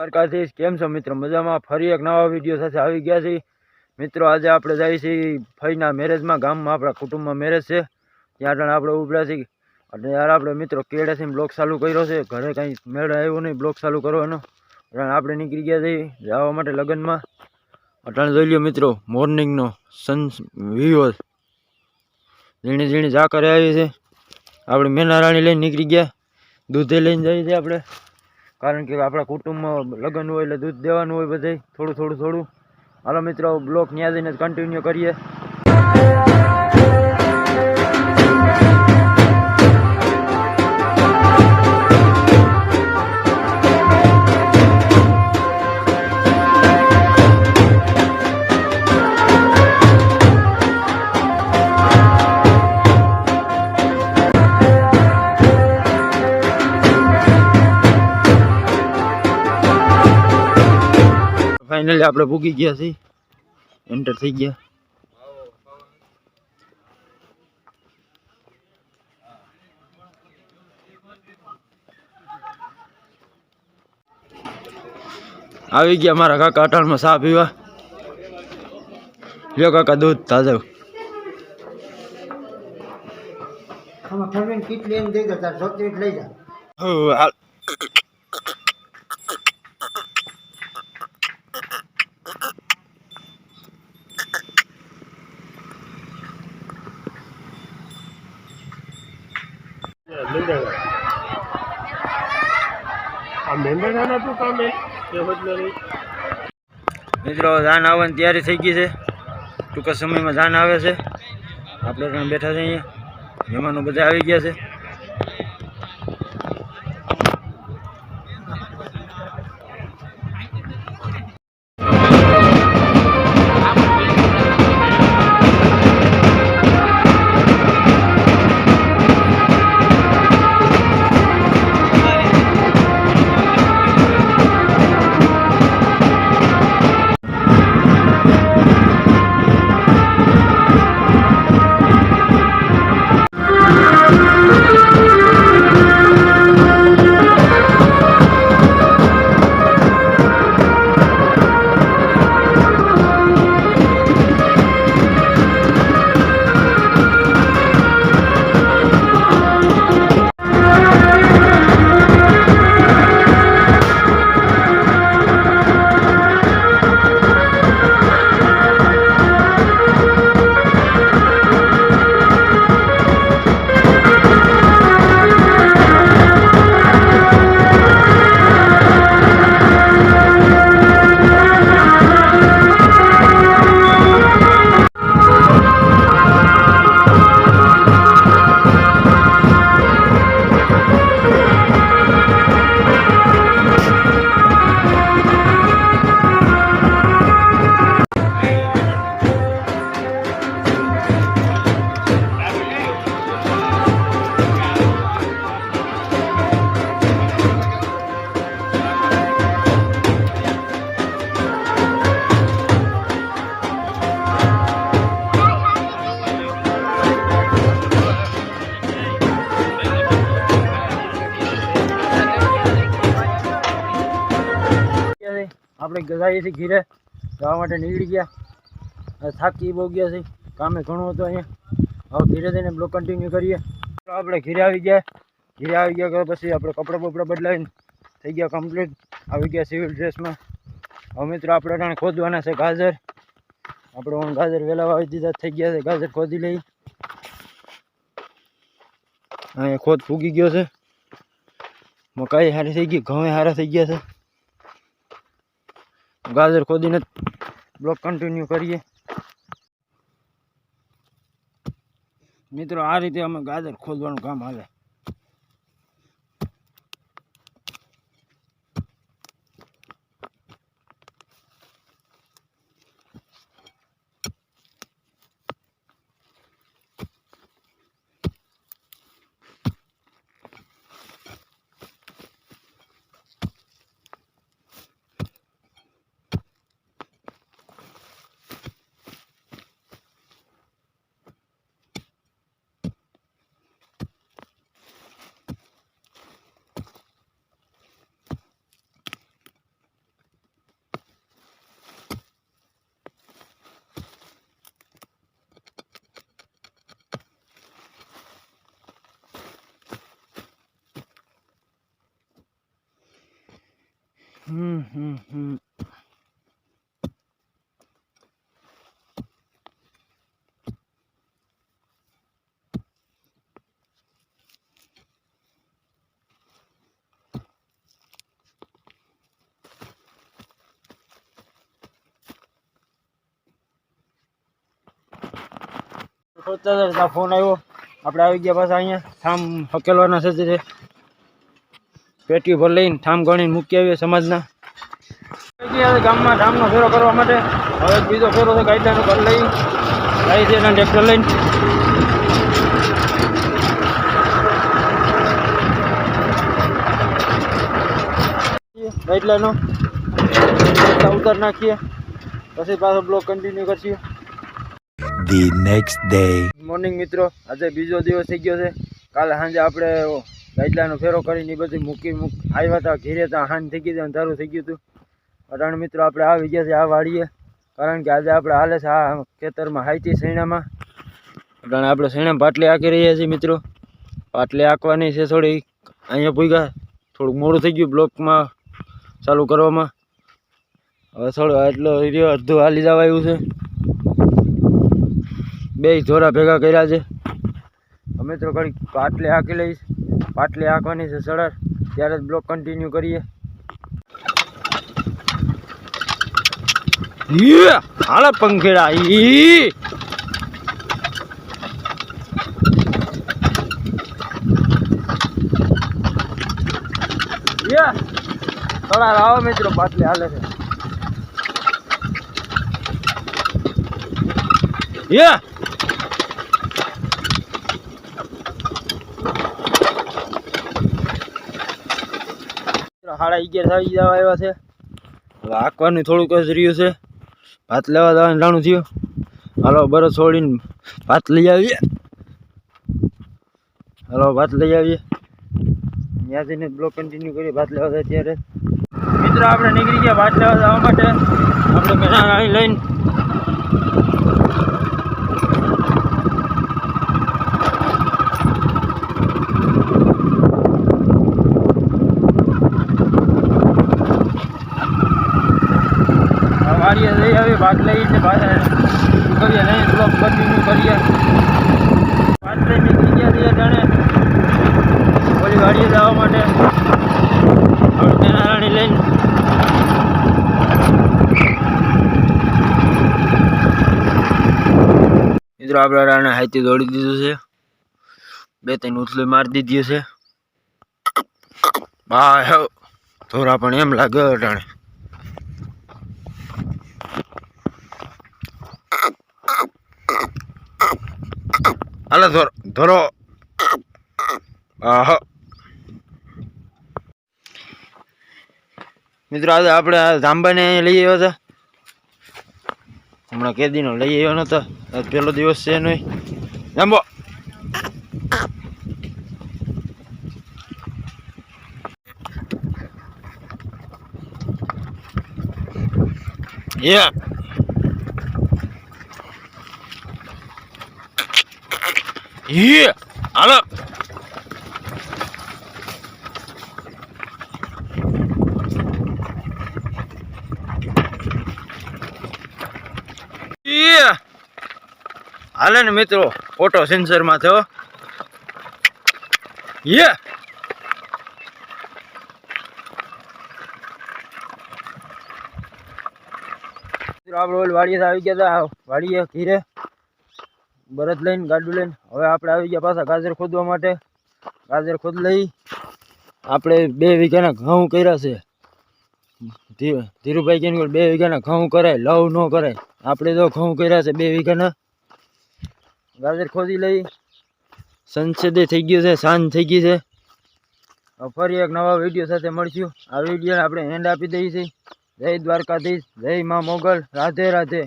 દ્વારકાધીશ, કેમ છો મિત્રો? મજામાં? ફરી એક નવા વીડિયો સાથે આવી ગયા છીએ. મિત્રો, આજે આપણે જઈએ છીએ ફઈના મેરેજમાં. ગામમાં આપણા કુટુંબમાં મેરેજ છે. ત્યાં આગળ આપણે ઉભરા છીએ. અને યાર આપણે મિત્રો કેળાથી બ્લોક ચાલુ કર્યો છે. ઘરે કંઈ મેળ આવ્યો નહીં બ્લોક ચાલુ કરવાનો. એટલે આપણે નીકળી ગયા છીએ જવા માટે લગ્નમાં. અટાણે જોઈ લ્યો મિત્રો, મોર્નિંગનો સન વ્યૂ ઝીણી ઝીણી ઝાકરે આવી છે. આપણે મેના રાણી લઈને નીકળી ગયા. દૂધે લઈને જઈએ છીએ આપણે. કારણ કે આપણા કુટુંબમાં લગ્ન હોય એટલે દૂધ દેવાનું હોય બધે થોડું થોડું થોડું. હાલો મિત્રો, બ્લોક ન્યાં જઈને કન્ટિન્યુ કરીએ. ફાઇનલી આપણે ભૂગી ગયા છીએ. એન્ટર થઈ ગયા. આવી ગયા મારા કાકા અટાણમાં ચા પીવા. લ્યો કાકા દૂધ તાજું. આમાં ફરવીને મિત્રો જાન આવવાની તૈયારી થઈ ગઈ છે. ટૂંક સમયમાં જાન આવે છે. આપણે ત્યાં બેઠા છે અહીંયા. મહેમાનો બધા આવી ગયા છે. આપણે જઈએ છીએ ઘીરે જવા માટે નીકળી ગયા. હવે થાકી બહુ ગયા છે કામે ઘણું હતું અહીંયા. હવે ઘીરે જઈને બ્લોક કન્ટિન્યુ કરીએ. તો આપણે ઘીરે આવી ગયા. ઘીરે આવી ગયા કે પછી આપણે કપડાં બપડા બદલાવીને થઈ ગયા કમ્પ્લીટ આવી ગયા સિવિલ ડ્રેસમાં હવે મિત્રો આપણે અટાણે ખોદવાના છે ગાજર. આપણે ઓન ગાજર વહેલા વાવી દીધા, થઈ ગયા છે. ગાજર ખોદી લઈ અહીંયા ખોદ ફૂગી ગયો છે. મકાઈ સારી થઈ ગઈ, ઘઉં સારા થઈ ગયા છે. ગાજર ખોદીને બ્લોક કન્ટિન્યુ કરીએ. મિત્રો આ રીતે અમે ગાજર ખોદવાનું કામ હાલે. હમ હમ હમ સોચતા હતા ત્યાં ફોન આવ્યો આપણે આવી ગયા પાછા અહીંયા ઠામ હકેલવાના છે તે પેટી ભર લઈને ઠામ ગણીને મૂકી આવીએ સમાજના. ગામમાં ઠામનો ફેરો કરવા માટે હવે બીજો ફેરો છે ગાઈડાનું ઘર લઈ ગાઈ છે એના ટ્રેક્ટર લઈને. ગાઈડલાનો ઉતાર નાખીએ પછી પાછો બ્લોક કન્ટિન્યુ કરશું the next day. મોર્નિંગ મિત્રો આજે બીજો દિવસ થઈ ગયો છે. કાલે સાંજે આપણે ગાઈડલાનો ફેરો કરીને એ બધું મૂકી મૂક આવ્યા હતા, ઘેરે તો હાન થઈ ગઈ હતી, અંધારું થઈ ગયું હતું. અટાણ મિત્રો આપણે આવી ગયા છે, આ વાડીએ. કારણ કે આજે આપણે હાલે છે, આ ખેતરમાં હાઈતી શેણામાં અટાણ આપણે શેણા પાટલી આંકી રહ્યા છીએ મિત્રો. પાટલી આંકવાની છે થોડી, અહીંયા પૂગ્યા થોડુંક મોડું થઈ ગયું બ્લોકમાં ચાલુ કરવામાં. હવે થોડું એટલો એરિયો અડધું હાલી જવા આવ્યું છે. બે ધોરા ભેગા કર્યા છે. અમે તો ઘડી પાટલી આંકી લઈશ. પાટલી હાંકવાની છે સડર ત્યારે જ બ્લોક કન્ટિન્યુ કરીએ. હાલા પંખેડા, ઈ! થોડા લાવો મિત્રો પાટલી હાલે છે. યે! સાડા અગિયાર સાડી જવા આવ્યા છે. હવે હાંકવાનું થોડુંક જ રહ્યું છે. ભાત લેવા જવાનું જાણું થયું. હાલો, બરસ છોડીને ભાત લઈ આવીએ. હાલો, ભાત લઈ આવીએ. ત્યાંથી બ્લોક કન્ટિન્યુ કરીએ, ભાત લેવા જાય ત્યારે. મિત્રો, આપણે નીકળી ગયા ભાત લેવા જવા માટે. આપણે પેલા લઈને વાડીએ જઈ આવી પાછા કરીએ? નહીં બ્લોક કન્ટિન્યુ કરીએ. પાંચ નીકળી ગયા છીએ જાણે. ઓલી વાડીએ જવા માટે. રાણી લઈને. મિત્રો, આપણે રાણે હાઈથી દોડી દીધું છે. બે ત્રણ ઉથલી મારી દીધી છે. બા ધોરા પણ એમ લાગે અટાણે. હાલો, ધોરો ધોરો. મિત્રો, આજે આપણે જાંબાને લઈ આવ્યા હતા હમણાં કેદીનો લઈ આવ્યો નતો. પહેલો દિવસ છે એનો. જાંબો. Yeah. Yeah. હાલો હાલે ને મિત્રો ફોટો સેન્સરમાં થયો યે. આપણે ઓલી વાડીએ આવી ગયા હતા, વાડીએ ઘીરે. બરદ લઈને, ગાડું લઈને. હવે આપણે આવી ગયા પાછા ગાજર ખોદવા માટે. ગાજર ખોદ લઈ. આપણે બે વીઘાના ઘઉં કર્યા છે. ધીરુભાઈ કેમ બે વીઘાના ઘઉં કરાય, લવ ન કરાય. આપણે તો ઘઉં કર્યા છે બે વીઘાના. ગાજર ખોદી લઈ. સંસદે થઈ ગયું છે, સાંજ થઈ ગઈ છે. ફરી એક નવા વીડિયો સાથે મળશું. આ વિડીયોને આપણે હેન્ડ આપી દઈએ છીએ. જય દ્વારકાધીશ, જય મા મોગલ. રાધે રાધે.